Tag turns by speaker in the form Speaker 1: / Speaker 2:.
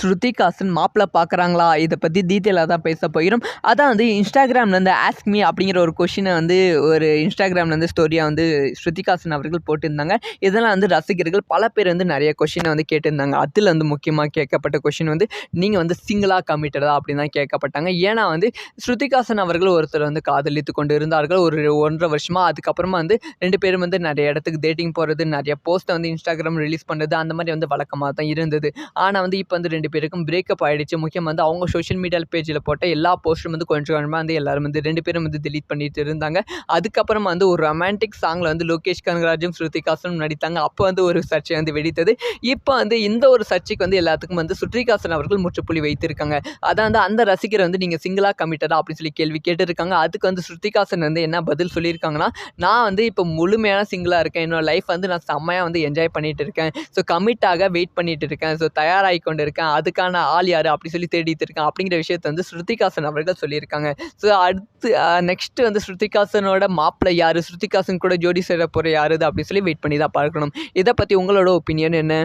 Speaker 1: ஸ்ருதிகாசன் மாப்பிள்ளை பார்க்குறாங்களா? இதை பற்றி டீட்டெயிலாக தான் பேச போகிறோம். அதான் வந்து இன்ஸ்டாகிராம்லேருந்து ஆஸ்க் மீ அப்படிங்கிற ஒரு கொஷினை வந்து ஒரு இன்ஸ்டாகிராம்லேருந்து ஸ்டோரியாக வந்து ஸ்ருதிகாசன் அவர்கள் போட்டிருந்தாங்க. இதெல்லாம் வந்து ரசிகர்கள் பல பேர் வந்து நிறைய கொஷினை வந்து கேட்டிருந்தாங்க. அதில் வந்து முக்கியமாக கேட்கப்பட்ட கொஷின் வந்து நீங்கள் வந்து சிங்கிளாக கமிட்டடா அப்படின்னு தான் கேட்கப்பட்டாங்க. ஏன்னா வந்து ஸ்ருதிகாசன் அவர்கள் ஒருத்தர் வந்து காதலித்து கொண்டு இருந்தார்கள். ஒரு ஒன்றரை வருஷமாக அதுக்கப்புறமா வந்து ரெண்டு பேரும் வந்து நிறைய இடத்துக்கு டேட்டிங் போகிறது நிறைய போஸ்ட்டை வந்து இன்ஸ்டாகிராம் ரிலீஸ் பண்ணுறது அந்த மாதிரி வந்து வழக்கமாக தான் இருந்தது. ஆனால் வந்து இப்போ வந்து ரெண்டு ரெண்டு பேருக்கும் பிரேக்கப் ஆகிடுச்சு முக்கியமாக வந்து அவங்க சோஷியல் மீடியா பேஜில் போட்ட எல்லா போஸ்ட்டும் வந்து கொஞ்சம் கொஞ்சமாக வந்து எல்லாரும் வந்து ரெண்டு பேரும் வந்து டிலீட் பண்ணிட்டு இருந்தாங்க. அதுக்கப்புறமா வந்து ஒரு ரொமான்டிக் சாங்கில் வந்து லோகேஷ் கனகராஜும் ஸ்ருதிகாசனும் நடித்தாங்க. அப்போ வந்து ஒரு சர்ச்சை வந்து வெடித்தது. இப்போ வந்து இந்த ஒரு சர்ச்சைக்கு வந்து எல்லாத்துக்கும் வந்து ஸ்ருதிகாசன் அவர்கள் முற்றுப்புள்ளி வைத்திருக்காங்க. அதான் வந்து அந்த ரசிகர் வந்து நீங்கள் சிங்கிளாக கமிட்டடா அப்படின்னு சொல்லி கேள்வி கேட்டிருக்காங்க. அதுக்கு வந்து ஸ்ருதிகாசன் வந்து என்ன பதில் சொல்லியிருக்காங்கன்னா நான் வந்து இப்போ முழுமையான சிங்கிளாக இருக்கேன். என்னோட லைஃப் வந்து நான் செம்மையாக வந்து என்ஜாய் பண்ணிகிட்டு இருக்கேன். ஸோ கமிட்டாக வெயிட் பண்ணிகிட்டு இருக்கேன். ஸோ தயாராகி கொண்டு இருக்கேன். அதுக்கான ஆள் யார் அப்படி சொல்லி தேடிட்டு அப்படிங்கிற விஷயத்தை வந்து ஸ்ருதிகாசன் அவர்கள் சொல்லியிருக்காங்க. ஸோ அடுத்து நெக்ஸ்ட் வந்து ஸ்ருதிகாசனோட மாப்பிள்ளை யார்? ஸ்ருதிகாசன் கூட ஜோடி சேர போகிற யாரு அப்படின்னு சொல்லி வெயிட் பண்ணி தான் பார்க்கணும். இதை பற்றி உங்களோட ஒப்பீனியன் என்ன?